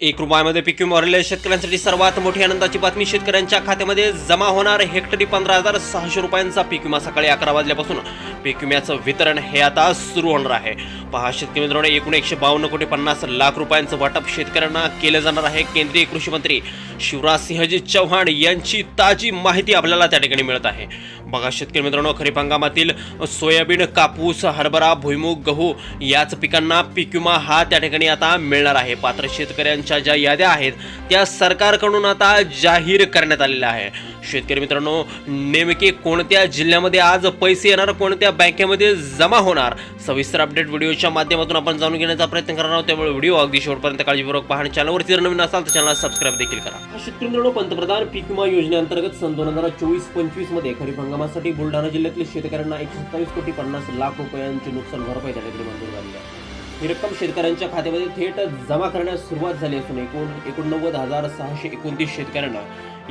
एक रुपयामध्ये पीक विमा भरलेल्या शेतकऱ्यांसाठी सर्वात मोठी आनंदाची बातमी शेतकऱ्यांच्या खात्यामध्ये जमा होणार हेक्टरी पंधरा हजार सहाशे रुपयांचा पीक विमा सकाळी अकरा वाजल्यापासून. पीक विम्याचं वितरण हे आता सुरू होणार आहे. पहा शेतकरी मित्रांनो एकूण एकशे बावन्न कोटी पन्नास लाख रुपयांचं वाटप शेतकऱ्यांना केलं जाणार आहे. केंद्रीय कृषी मंत्री शिवराज सिंहजी चव्हाण यांची ताजी माहिती आपल्याला त्या ठिकाणी मिळत आहे. बघा शेतकरी मित्रांनो खरीप हंगामातील सोयाबीन कापूस हरभरा भुईमूग गहू याच पिकांना पीक विमा हा त्या ठिकाणी आता मिळणार आहे. पात्र शेतकऱ्यांच्या ज्या याद्या आहेत त्या सरकारकडून आता जाहीर करण्यात आलेल्या आहे शेतकरी मित्रांनो नेमके कोणत्या जिल्ह्यामध्ये आज पैसे येणार कोणत्या बँकेमध्ये जमा होणार? सविस्तर अपडेट व्हिडिओच्या माध्यमातून आपण जाणून घेण्याचा प्रयत्न करणार आहोत. त्यामुळे व्हिडिओ अगदी शेवटपर्यंत काळजीपूर्वक पाहणे चॅनलवरती जर नवीन असाल तर चॅनल सबस्क्राईब देखील करा. शेतकरी मित्रांनो पंतप्रधान पीक विमा योजनेअंतर्गत सन दोन हजार चोवीस पंचवीसमध्ये खरीप हंगामासाठी बुलढाणा जिल्ह्यातील शेतकऱ्यांना एकशे सत्तावीस कोटी पन्नास लाख रुपयांची नुकसान भरपाई त्या ठिकाणी मंजूर झाली आहे. ही रक्कम शेतकऱ्यांच्या खात्यामध्ये थेट जमा करण्यास सुरुवात झाली असून एकूण एकोणनव्वद हजार सहाशे एकोणतीस शेतकऱ्यांना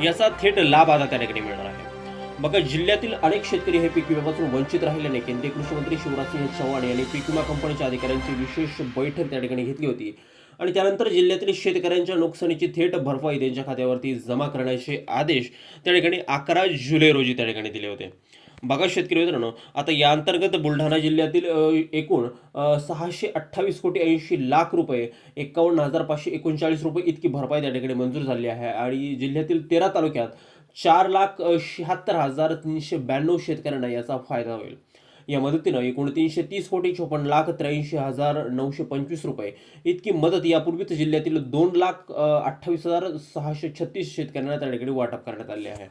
याचा थेट लाभ आता त्या ठिकाणी मिळणार आहे. बघा जिल्ह्यातील अनेक शेतकरी हे पीक विम्यापासून वंचित राहिल्याने केंद्रीय कृषी मंत्री शिवराजसिंह चव्हाण यांनी पीक विमा कंपनीच्या अधिकाऱ्यांची विशेष बैठक त्या ठिकाणी घेतली होती आणि त्यानंतर जिल्ह्यातील शेतकऱ्यांच्या नुकसानीची थेट भरपाई त्यांच्या खात्यावरती जमा करण्याचे आदेश त्या ठिकाणी अकरा जुलै रोजी त्या ठिकाणी दिले होते. बघा शेतकरी मित्रांनो आता या अंतर्गत बुलढाणा जिल्ह्यातील एकूण सहाशे अठ्ठावीस कोटी ऐंशी लाख रुपये एकावन्न हजार पाचशे एकोणचाळीस रुपये इतकी भरपाई त्या ठिकाणी मंजूर झाली आहे. आणि जिल्ह्यातील तेरा तालुक्यात चार लाख शहात्तर हजार तीनशे ब्याण्णव शेतकऱ्यांना याचा फायदा होईल. या मदतीनं एकोणतीनशे तीस कोटी चोपन्न लाख त्र्याऐंशी हजार नऊशे पंचवीस रुपये इतकी मदत यापूर्वीच जिल्ह्यातील दोन लाख अठ्ठावीस हजार सहाशे छत्तीस शेतकऱ्यांना त्या ठिकाणी वाटप करण्यात आले आहे.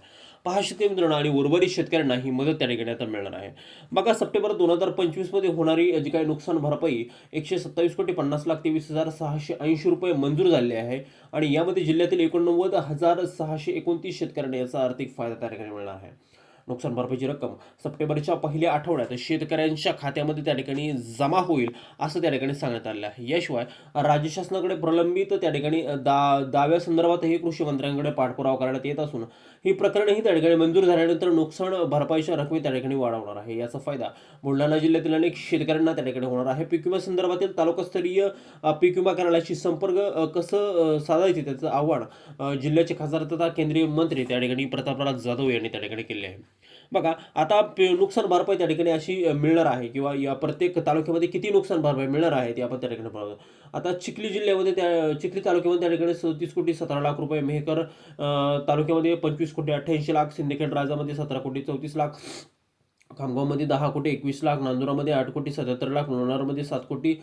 पहा शेतकरी मित्रांनो आणि उर्वरित शेतकऱ्यांना ही मदत त्या ठिकाणी आता मिळणार आहे. बघा सप्टेंबर दोन हजार पंचवीसमध्ये होणारी जी काही नुकसान भरपाई एकशे सत्तावीस कोटी पन्नास लाख तेवीस हजार सहाशे ऐंशी रुपये मंजूर झाले आहे आणि यामध्ये जिल्ह्यातील एकोणनव्वद हजार सहाशे एकोणतीस शेतकऱ्यांना याचा आर्थिक फायदा त्या ठिकाणी मिळणार आहे. नुकसान भरपाईची रक्कम सप्टेंबरच्या पहिल्या आठवड्यात शेतकऱ्यांच्या खात्यामध्ये त्या ठिकाणी जमा होईल असं त्या ठिकाणी सांगण्यात आलेलं आहे. याशिवाय राज्य शासनाकडे प्रलंबित त्या ठिकाणी दा दाव्यासंदर्भातही कृषी मंत्र्यांकडे पाठपुरावा करण्यात येत असून ही प्रकरणही त्या ठिकाणी मंजूर झाल्यानंतर नुकसान भरपाईच्या रकमे त्या ठिकाणी वाढवणार आहे. याचा फायदा बुलढाणा जिल्ह्यातील अनेक शेतकऱ्यांना त्या ठिकाणी होणार आहे. पीक विमा संदर्भातील तालुकास्तरीय पीक विमा कार्यालयाशी संपर्क कसं साधायचे त्याचं आव्हान जिल्ह्याचे खासदार तथा केंद्रीय मंत्री त्या ठिकाणी प्रतापराव जाधव यांनी त्या ठिकाणी केले आहे. बघा आता पे- नुकसान भरपाई त्या ठिकाणी अशी मिळणार आहे किंवा या प्रत्येक तालुक्यामध्ये किती नुकसान भरपाई मिळणार आहे ते आपण त्या ठिकाणी पाहतो आता चिखली जिल्ह्यामध्ये त्या चिखली तालुक्यामध्ये त्या ठिकाणी सदतीस कोटी सतरा लाख रुपये मेहकर तालुक्यामध्ये पंचवीस कोटी अठ्ठ्याऐंशी लाख सिंदखेड राजामध्ये सतरा कोटी चौतीस लाख खामगावमध्ये दहा कोटी एकवीस लाख नांदुरामध्ये आठ कोटी सत्याहत्तर लाख लोणारमध्ये सात कोटी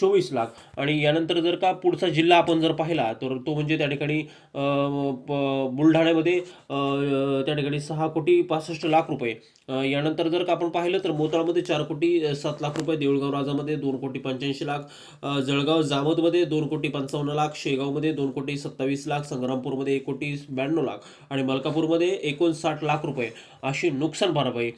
चोवीस लाख. आणि यानंतर जर का पुढचा जिल्हा आपण जर पाहिला तर तो म्हणजे त्या ठिकाणी प- बुलढाण्यामध्ये त्या ठिकाणी सहा कोटी पासष्ट लाख रुपये. यानंतर जर का आपण पाहिलं तर मोताळमध्ये चार कोटी सात लाख रुपये देऊळगाव राजामध्ये दोन कोटी पंच्याऐंशी लाख जळगाव जामोदमध्ये दोन कोटी पंचावन्न लाख शेगावमध्ये दोन कोटी सत्तावीस लाख संग्रामपूरमध्ये एक कोटी ब्याण्णव लाख आणि मलकापूरमध्ये एकोणसाठ लाख रुपये अशी नुकसान भरपाई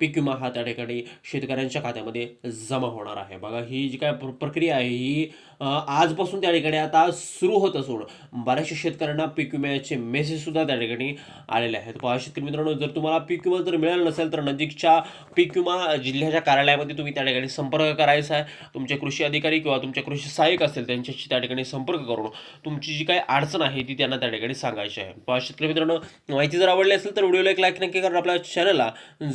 पीक विमा हा त्या ठिकाणी शेतकऱ्यांच्या खात्यामध्ये जमा होणार आहे. बघा ही जी काय प्र- प्रक्रिया आहे ही आजपासून त्या ठिकाणी आता सुरू होत असून बऱ्याचशा शेतकऱ्यांना पीक विम्याचे मेसेजसुद्धा त्या ठिकाणी आलेले आहेत. पहा शेतकरी मित्रांनो जर तुम्हाला पीक विमा जर मिळाला नसेल तर नजीकच्या पीक विमा जिल्ह्याच्या कार्यालयामध्ये तुम्ही त्या ठिकाणी संपर्क करायचा आहे. तुमचे कृषी अधिकारी किंवा तुमचे कृषी सहाय्यक असतील त्यांच्याशी त्या ठिकाणी संपर्क करून तुमची जी काही अडचण आहे ती त्यांना त्या ठिकाणी सांगायची आहे. पहा शेतकरी मित्रांनो माहिती जर आवडली असेल तर व्हिडिओला एक लाईक नक्की करून आपल्या चॅनलला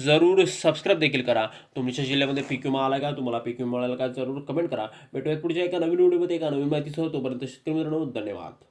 जरूर सबस्क्राईब देखील करा. तुमच्या जिल्ह्यामध्ये पीक विमा आला का? तुम्हाला पी क्यू मिळाला का जरूर कमेंट करा. भेटूयात पुढच्या एका नवीन व्हिडिओमध्ये एका नवीन माहितीसह. तोपर्यंत शेतकरी मित्रांनो धन्यवाद.